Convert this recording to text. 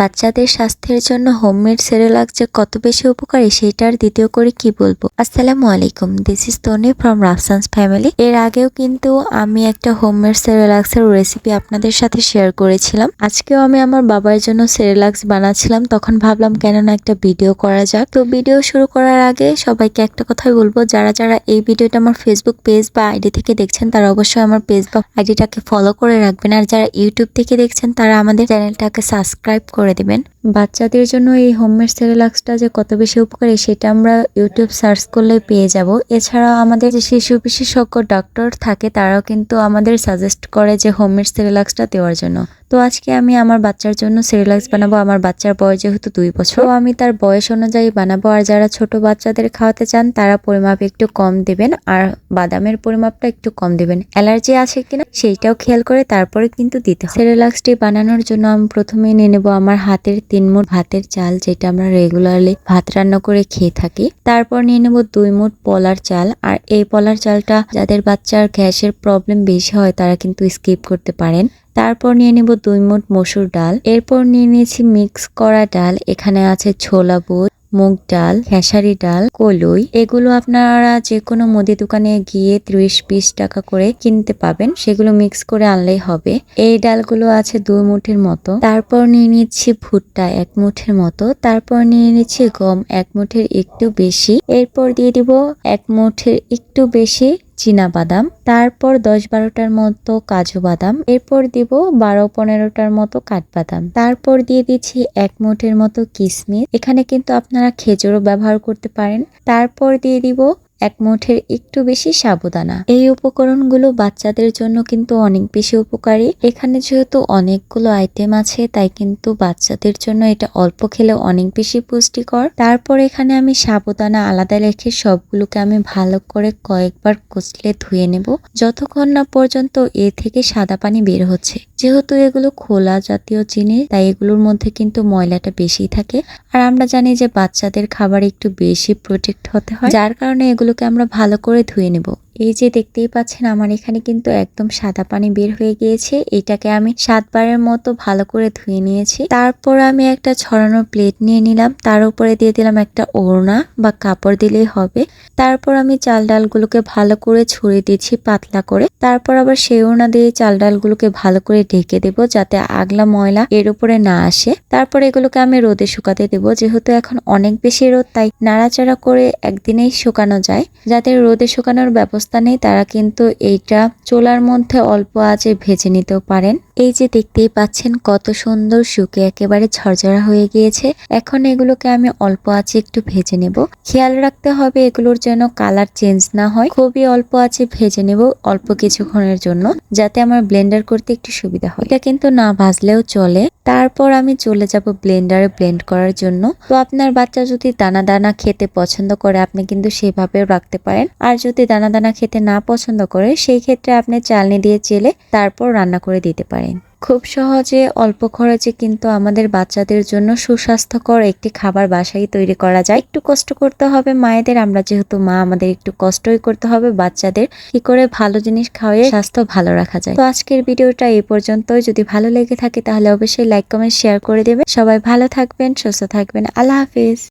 বাচ্চাদের স্বাস্থ্যের জন্য হোমমেড সেরেলাক যে কত বেশি উপকারী, সেটার দ্বিতীয় করে কি বলব? আসসালামু আলাইকুম this is Toni from Rafsan's family এর আগেও কিন্তু আমি একটা হোমমেড সেরেলাক্সের রেসিপি আপনাদের সাথে শেয়ার করেছিলাম। আজকেও আমি আমার বাবার জন্য সেরেলাক্স বানাচ্ছিলাম, তখন ভাবলাম কেন না একটা ভিডিও করা যাক। তো ভিডিও শুরু করার আগে সবাইকে একটা কথাই বলব, যারা যারা এই ভিডিওটা আমার ফেসবুক পেজ বা আইডি থেকে দেখছেন, তারা অবশ্যই আমার পেজ বা আইডিটাকে ফলো করে রাখবেন। আর যারা ইউটিউব থেকে দেখছেন, তারা আমাদের চ্যানেলটাকে সাবস্ক্রাইব করে দিবেন। বাচ্চাদের জন্য এই হোমমেড সেরেলাক্সটা যে কত বেশি উপকারী সেটা আমরা ইউটিউব সার্চ করলে পেয়ে যাব। এছাড়াও আমাদের যে শিশু বিশেষজ্ঞ ডক্টর থাকে, তারাও কিন্তু আমাদের সাজেস্ট করে যে হোমমেড সেরেলাক্সটা দেওয়ার জন্য। তো আজকে আমি আমার বাচ্চার জন্য সেরেলাক্স বানাবো। আমার বাচ্চার বয়স যেহেতু দুই বছর, তো আমি তার বয়স অনুযায়ী বানাবো। আর যারা ছোট বাচ্চাদের খাওয়াতে চান, তারা পরিমাপ একটু কম দেবেন আর বাদামের পরিমাপটা একটু কম দেবেন। অ্যালার্জি আছে কিনা, সেইটাও খেয়াল করে তারপরে কিন্তু দিতে হবে। সেরেলাক্সটি বানানোর জন্য আমি প্রথমে নিয়ে নেব আমার হাতের তিন মুঠ ভাতের চাল যেটা আমরা রেগুলারলি ভাত রান্না করে খেয়ে থাকি। তারপর নিয়ে নেব দুই মুঠ পলার চাল। আর এই পলার চালটা যাদের বাচ্চার গ্যাসের প্রবলেম বেশি হয়, তারা কিন্তু স্কিপ করতে পারেন। তারপর নিয়ে নেব দুই মুঠ মসুর ডাল। এরপর নিয়ে নিয়েছি মিক্স করা ডাল। এখানে আছে ছোলা বুট মুগ ডাল, খেসারি ডাল, কলই, এগুলো আপনারা যে কোনো মুদি দোকানে গিয়ে ত্রিশ বিশ টাকা করে কিনতে পাবেন। সেগুলো মিক্স করে আনলেই হবে। এই ডালগুলো আছে দুই মুঠের মতো। তারপর নিয়ে নিচ্ছি ভুট্টা এক মুঠের মতো। তারপর নিয়ে নিচ্ছি গম এক মুঠের একটু বেশি। এরপর দিয়ে দিব এক মুঠের একটু বেশি বাদাম, তারপর দশ বারোটার মতো কাজু বাদাম, এরপর দিব বারো পনেরোটার মতো কাঠবাদাম তারপর দিয়ে দিচ্ছি এক মুঠের মতো কিশমিশ এখানে কিন্তু আপনারা খেজুরও ব্যবহার করতে পারেন। তারপর দিয়ে দিব এক মুঠের একটু বেশি সাবুদানা এই উপকরণগুলো বাচ্চাদের জন্য কিন্তু অনেক বেশি উপকারী। এখানে যেহেতু অনেকগুলো আইটেম আছে, তাই কিন্তু বাচ্চাদের জন্য এটা অল্প খেলেও অনেক বেশি পুষ্টিকর। তারপর এখানে আমি সাবুদানা আলাদা রেখে সবগুলোকে আমি ভালো করে কয়েকবার কচলে ধুয়ে নেব। যতক্ষণ না পর্যন্ত এ থেকে সাদা পানি বের হচ্ছে। যেহেতু এগুলো খোলা জাতীয় জিনিস, তাই এগুলোর মধ্যে কিন্তু ময়লাটা বেশি থাকে। আর আমরা জানি যে বাচ্চাদের খাবার একটু বেশি প্রোটেক্ট হতে হয়। যার কারণে এগুলোকে আমরা ভালো করে ধুয়ে নেব। এই যে দেখতেই পাচ্ছেন, আমার এখানে কিন্তু একদম সাদা পানি বের হয়ে গিয়েছে। এটাকে আমি সাতবারের মতো ভালো করে ধুয়ে নিয়েছি। তারপর আমি একটা ছড়ানোর প্লেট নিয়ে নিলাম। তার উপরে দিয়ে দিলাম একটা ওড়না বা কাপড় দিলেই হবে। তারপর আমি চাল ডালগুলোকে ভালো করে ছড়িয়ে দিচ্ছি পাতলা করে। তারপর আবার সেই ওড়না দিয়ে চাল ডালগুলোকে ভালো করে ঢেকে দেব যাতে আগলা ময়লা এর উপরে না আসে। তারপর এগুলোকে আমি রোদে শুকাতে দেব। যেহেতু এখন অনেক বেশি রোদ, তাই নাড়াচাড়া করে একদিনেই শুকানো যায়। যাতে রোদে শুকানোর ব্যবস্থা নেই, তারা কিন্তু এইটা চোলার মধ্যে অল্প আঁচে ভেজে নিতেও পারেন। এই যে দেখতেই পাচ্ছেন কত সুন্দর শুকে একেবারে ঝরঝরা হয়ে গিয়েছে। এখন এগুলোকে আমি অল্প আছে একটু ভেজে নেব। খেয়াল রাখতে হবে এগুলোর যেন কালার চেঞ্জ না হয়। খুবই অল্প আছে ভেজে নেব অল্প কিছুক্ষণের জন্য, যাতে আমার ব্লেন্ডার করতে একটু সুবিধা হয়। এটা কিন্তু না ভাজলেও চলে। তারপর আমি চলে যাব ব্লেন্ডারে ব্লেন্ড করার জন্য। তো আপনার বাচ্চা যদি দানা দানা খেতে পছন্দ করে, আপনি কিন্তু সেভাবেও রাখতে পারেন। আর যদি দানা দানা খেতে না পছন্দ করে সেই ক্ষেত্রে আপনি চালনি দিয়ে চেলে তারপর রান্না করে দিতে পারেন। খুব সহজে, অল্প খরচে কিন্তু আমাদের বাচ্চাদের জন্য সুস্বাস্থ্যকর একটি খাবার বাসায় তৈরি করা যায়। একটু কষ্ট করতে হবে মায়েদের, আমরা যেহেতু মা, আমাদের একটু কষ্টই করতে হবে বাচ্চাদের। কি করে ভালো জিনিস খাওয়াই স্বাস্থ্য ভালো রাখা যায়। তো আজকের ভিডিওটা এই পর্যন্তই। যদি ভালো লেগে থাকে তাহলে অবশ্যই লাইক, কমেন্ট, শেয়ার করে দেবেন। সবাই ভালো থাকবেন, সুস্থ থাকবেন। আল্লাহ হাফিজ।